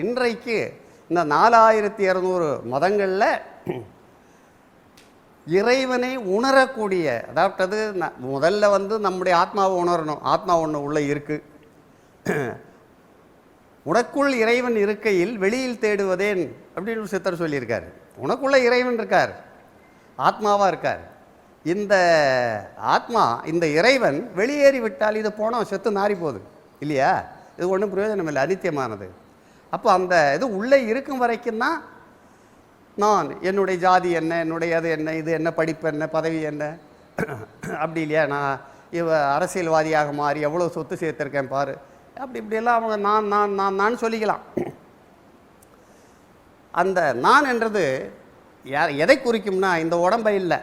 இன்றைக்கு இந்த நாலாயிரத்தி இரநூறு மதங்களில் இறைவனை உணரக்கூடிய அதாவது முதல்ல வந்து நம்முடைய ஆத்மாவை உணரணும். ஆத்மா ஒன்று உள்ளே இருக்கு. உனக்குள் இறைவன் இருக்கையில் வெளியில் தேடுவதேன் அப்படின்னு ஒரு சித்தர் சொல்லியிருக்காரு. உனக்குள்ள இறைவன் இருக்கார். ஆத்மாவாக இருக்கார். இந்த ஆத்மா இந்த இறைவன் வெளியேறி விட்டால் இது போனால் செத்து நாரி போகுது இல்லையா? இது ஒன்றும் பிரயோஜனம் இல்லை அனித்தியமானது. அப்போ அந்த இது உள்ளே இருக்கும் வரைக்கும் தான் நான் என்னுடைய ஜாதி என்ன என்னுடைய அது என்ன இது என்ன படிப்பு என்ன பதவி என்ன? அப்படி இல்லையா? நான் இவ அரசியல்வாதியாக மாறி எவ்வளோ சொத்து சேர்த்துருக்கேன் பாரு. அப்படி இப்படியெல்லாம் அவங்க நான் நான் நான் நான் சொல்லிக்கலாம். அந்த நான் என்றது யா- எதை குறிக்கும்னா இந்த உடம்பை இல்லை.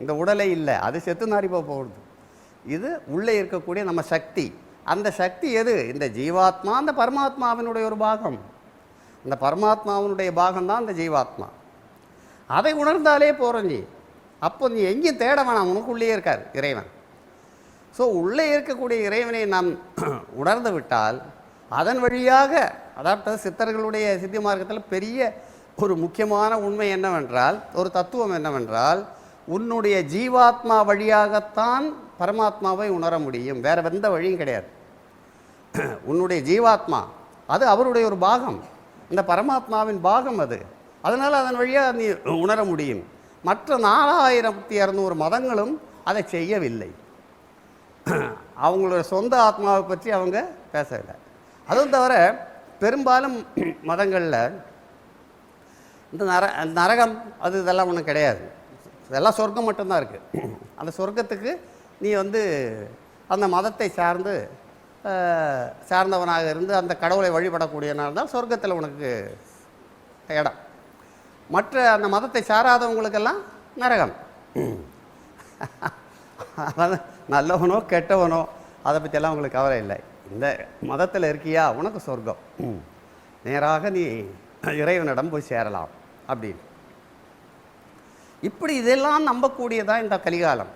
இந்த உடலை இல்லை. அது செத்து நாரி போகிறது போகுது. இது உள்ளே இருக்கக்கூடிய நம்ம சக்தி. அந்த சக்தி எது? இந்த ஜீவாத்மா அந்த பரமாத்மாவினுடைய ஒரு பாகம். அந்த பரமாத்மாவினுடைய பாகம்தான் அந்த ஜீவாத்மா. அதை உணர்ந்தாலே போகிறோம் நீ. அப்போ நீ எங்கேயும் தேட வேணாம் உனக்குள்ளேயே இருக்கார் இறைவன். ஸோ உள்ளே இருக்கக்கூடிய இறைவனை நாம் உணர்ந்து விட்டால் அதன் வழியாக அதாவது சித்தர்களுடைய சித்தி மார்க்கத்தில் பெரிய ஒரு முக்கியமான உண்மை என்னவென்றால் ஒரு தத்துவம் என்னவென்றால் உன்னுடைய ஜீவாத்மா வழியாகத்தான் பரமாத்மாவை உணர முடியும். வேறு எந்த வழியும் கிடையாது. உன்னுடைய ஜீவாத்மா அது அவருடைய ஒரு பாகம். இந்த பரமாத்மாவின் பாகம் அது. அதனால் அதன் வழியாக நீ உணர முடியும். மற்ற நாலாயிரத்தி இரநூறு மதங்களும் அதை செய்யவில்லை. அவங்களோட சொந்த ஆத்மாவை பற்றி அவங்க பேசவில்லை. அதுவும் தவிர பெரும்பாலும் மதங்களில் இந்த நர நரகம் அது இதெல்லாம் ஒன்றும் கிடையாது. இதெல்லாம் சொர்க்கம் மட்டும்தான் இருக்குது அந்த சொர்க்கத்துக்கு நீ வந்து அந்த மதத்தை சார்ந்து சார்ந்தவனாக இருந்து அந்த கடவுளை வழிபடக்கூடியவனாக தான் சொர்க்கத்தில் உனக்கு இடம். மற்ற அந்த மதத்தை சாராதவங்களுக்கெல்லாம் நரகம். நல்லவனோ கெட்டவனோ அதை பற்றியெல்லாம் உங்களுக்கு கவலை இல்லை. இந்த மதத்தில் இருக்கியா? உனக்கு சொர்க்கம். நேராக நீ இறைவனிடம் போய் சேரலாம் அப்படின்னு. இப்படி இதெல்லாம் நம்பக்கூடியதான் இந்த கலிகாலம்.